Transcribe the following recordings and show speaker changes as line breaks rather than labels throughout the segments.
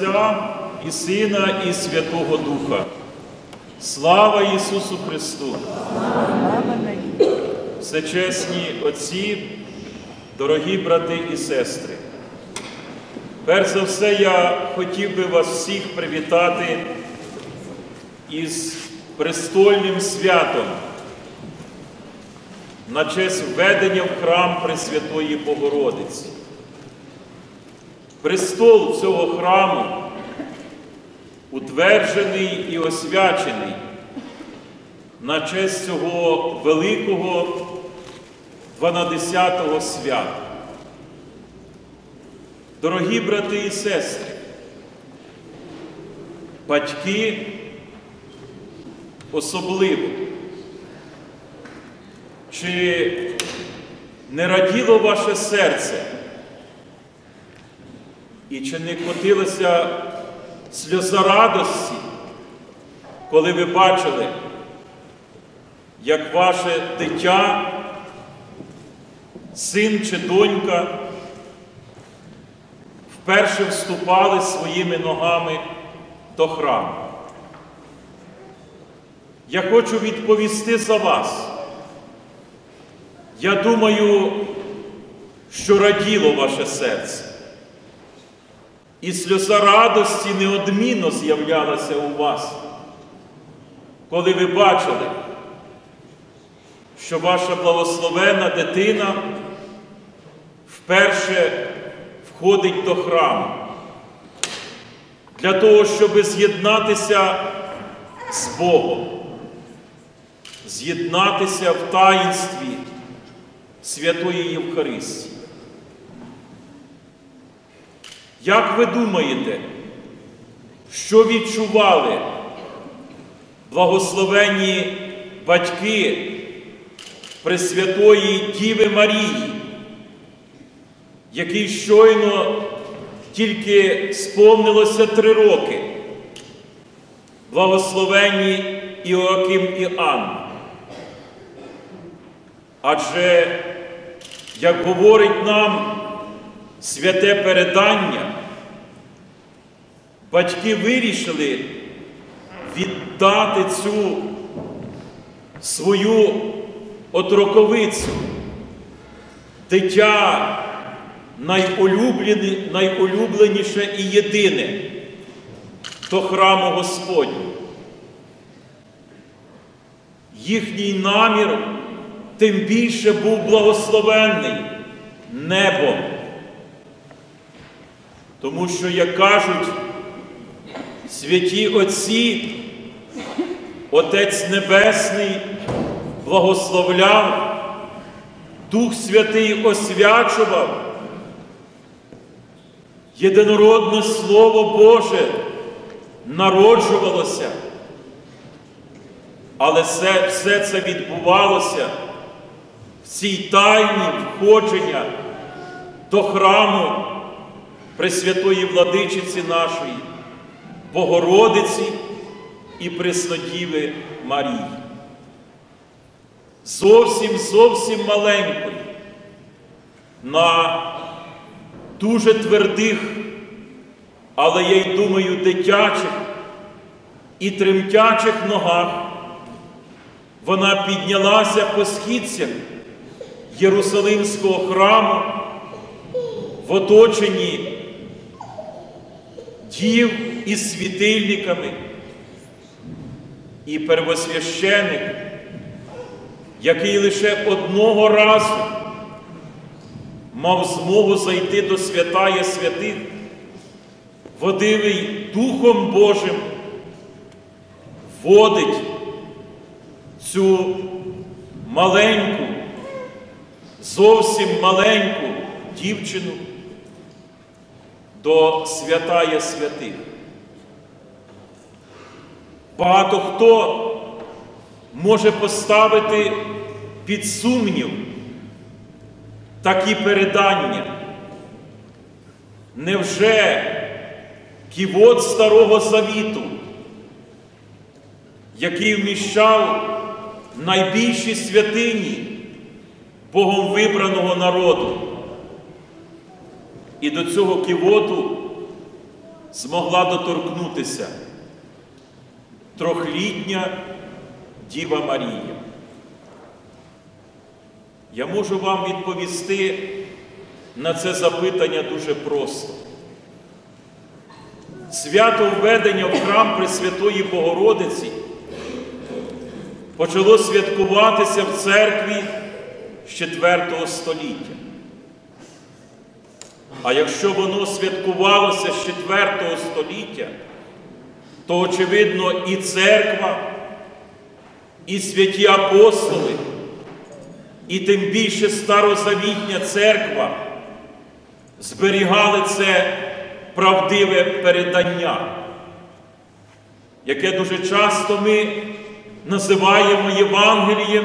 Отця і Сина, і Святого Духа. Слава Ісусу Христу! Всечесні Отці, дорогі брати і сестри. Перш за все, я хотів би вас всіх привітати із престольним святом на честь введення в храм Пресвятої Богородиці. Престол цього храму утверджений і освячений на честь цього великого 12-го свята. Дорогі брати і сестри, батьки особливо, чи не раділо ваше серце? І чи не котилася сльоза радості, коли ви бачили, як ваше дитя, син чи донька вперше вступали своїми ногами до храму? Я хочу відповісти за вас. Я думаю, що раділо ваше серце. І сльоза радості неодмінно з'являлася у вас, коли ви бачили, що ваша благословена дитина вперше входить до храму для того, щоб з'єднатися з Богом, з'єднатися в таїнстві Святої Євхаристії. Як ви думаєте, що відчували благословенні батьки Пресвятої Діви Марії, який щойно тільки сповнилося три роки, благословенні Іоаким і Анна? Адже, як говорить нам святе передання, батьки вирішили віддати цю свою отроковицю, дитя найулюбленіше і єдине до храму Господню. Їхній намір тим більше був благословенний небом. Тому що, як кажуть святі Отці, Отець Небесний благословляв, Дух Святий освячував, єдинородне Слово Боже народжувалося, але все, все це відбувалося в цій тайні входження до храму. Пресвятої владичиці нашої, Богородиці і Преснодіви Марії. Зовсім зовсім маленької, на дуже твердих, але я й думаю, дитячих і тремтячих ногах вона піднялася по східцях Єрусалимського храму в оточенні дів із світильниками. І первосвященик, який лише одного разу мав змогу зайти до святая святих, водивий Духом Божим, водить цю маленьку, зовсім маленьку дівчину до святая святих. Багато хто може поставити під сумнів такі передання. Невже ківот Старого Завіту, який вміщав найбільші святині Богом вибраного народу, і до цього кивоту змогла доторкнутися трьохлітня Діва Марія. Я можу вам відповісти на це запитання дуже просто. Свято введення в храм Пресвятої Богородиці почало святкуватися в церкві з 4 століття. А якщо воно святкувалося з 4 століття, то, очевидно, і церква, і святі апостоли, і тим більше старозавітня церква зберігали це правдиве передання, яке дуже часто ми називаємо Євангелієм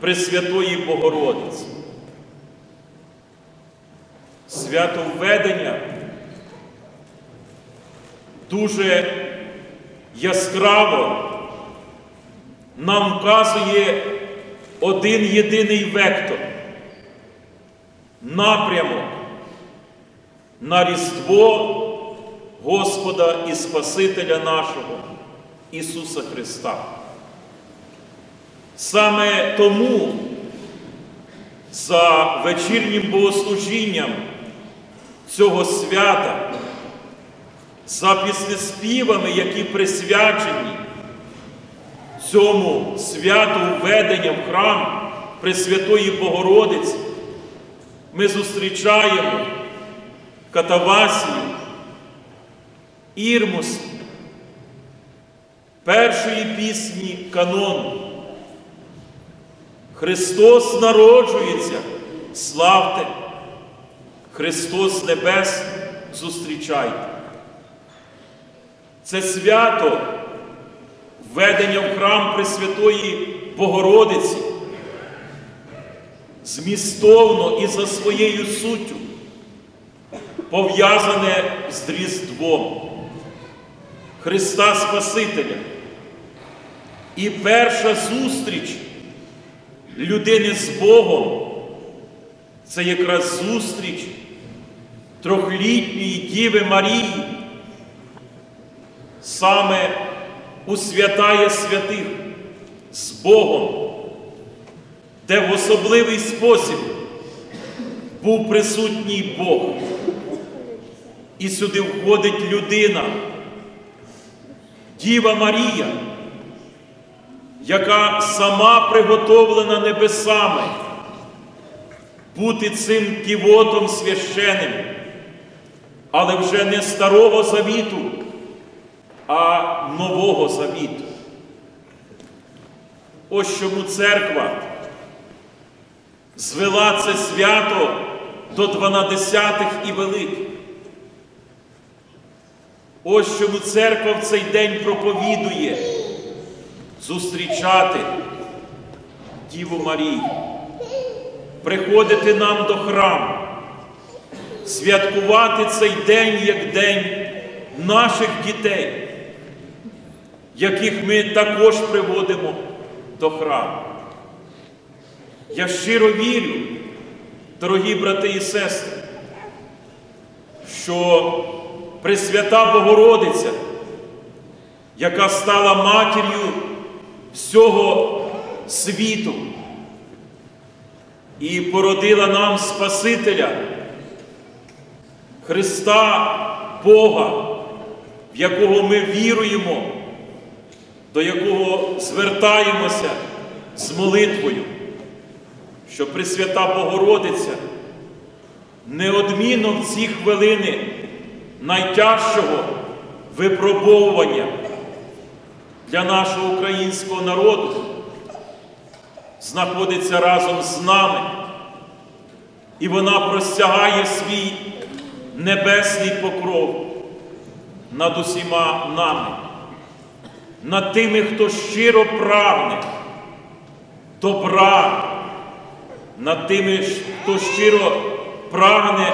Пресвятої Богородиці. Свято введення дуже яскраво нам вказує один єдиний вектор, напрямок на Різдво Господа і Спасителя нашого Ісуса Христа. Саме тому за вечірнім богослужінням цього свята, за піснеспівами, які присвячені цьому святу введення в храм Пресвятої Богородиці, ми зустрічаємо катавасію, ірмус першої пісні канону. Христос народжується, славте, Христос небес зустрічайте. Це свято введення в храм Пресвятої Богородиці, змістовно і за своєю суттю, пов'язане з Різдвом Христа Спасителя. І перша зустріч людини з Богом це якраз зустріч трьохлітньої Діви Марії, саме у святая святих з Богом, де в особливий спосіб був присутній Бог. І сюди входить людина, Діва Марія, яка сама приготовлена небесами бути цим ківотом священним, але вже не старого завіту, а нового завіту. Ось чому церква звела це свято до дванадесятих і великих. Ось чому церква в цей день проповідує зустрічати Діву Марію, приходити нам до храму, святкувати цей день як день наших дітей, яких ми також приводимо до храму. Я щиро вірю, дорогі брати і сестри, що Пресвята Богородиця, яка стала матір'ю всього світу і породила нам Спасителя, Христа Бога, в якого ми віруємо, до якого звертаємося з молитвою, що Пресвята Богородиця неодмінно в ці хвилини найтяжчого випробовування для нашого українського народу знаходиться разом з нами, і вона простягає свій небесний покров над усіма нами, над тими, хто щиро прагне добра, над тими, хто щиро прагне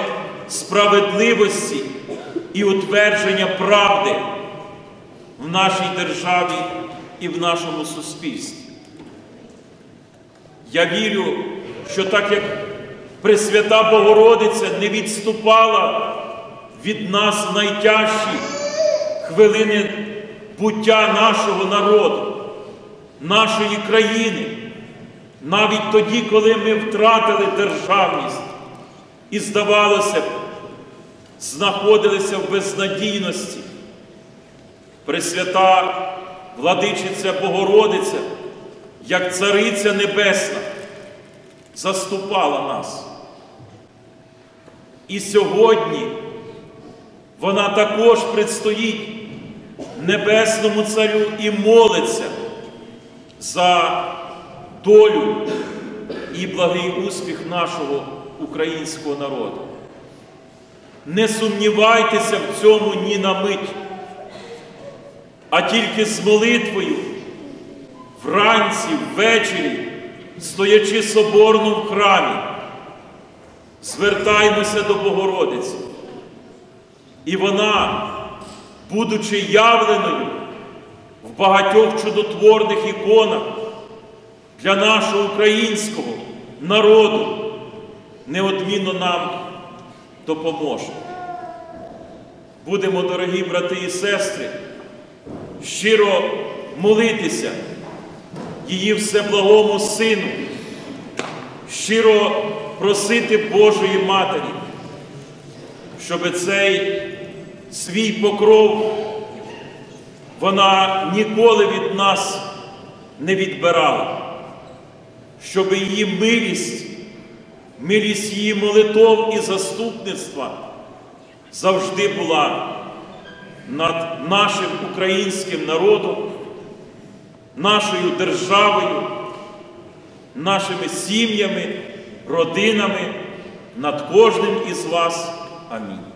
справедливості і утвердження правди в нашій державі і в нашому суспільстві. Я вірю, що так як Пресвята Богородиця не відступала від нас найтяжчі хвилини буття нашого народу, нашої країни, навіть тоді, коли ми втратили державність і, здавалося б, знаходилися в безнадійності. Пресвята владичиця Богородиця, як Цариця Небесна, заступала нас. І сьогодні вона також предстоїть Небесному Царю і молиться за долю і благий успіх нашого українського народу. Не сумнівайтеся в цьому ні на мить, а тільки з молитвою вранці, ввечері, стоячи соборно в храмі, звертаймося до Богородиці. І вона, будучи явленою в багатьох чудотворних іконах для нашого українського народу, неодмінно нам допоможе. Будемо, дорогі брати і сестри, щиро молитися її всеблагому Сину, щиро просити Божої Матері, щоб цей свій покров вона ніколи від нас не відбирала, щоб її милість, милість її молитов і заступництва завжди була над нашим українським народом, нашою державою, нашими сім'ями, родинами, над кожним із вас. Амінь.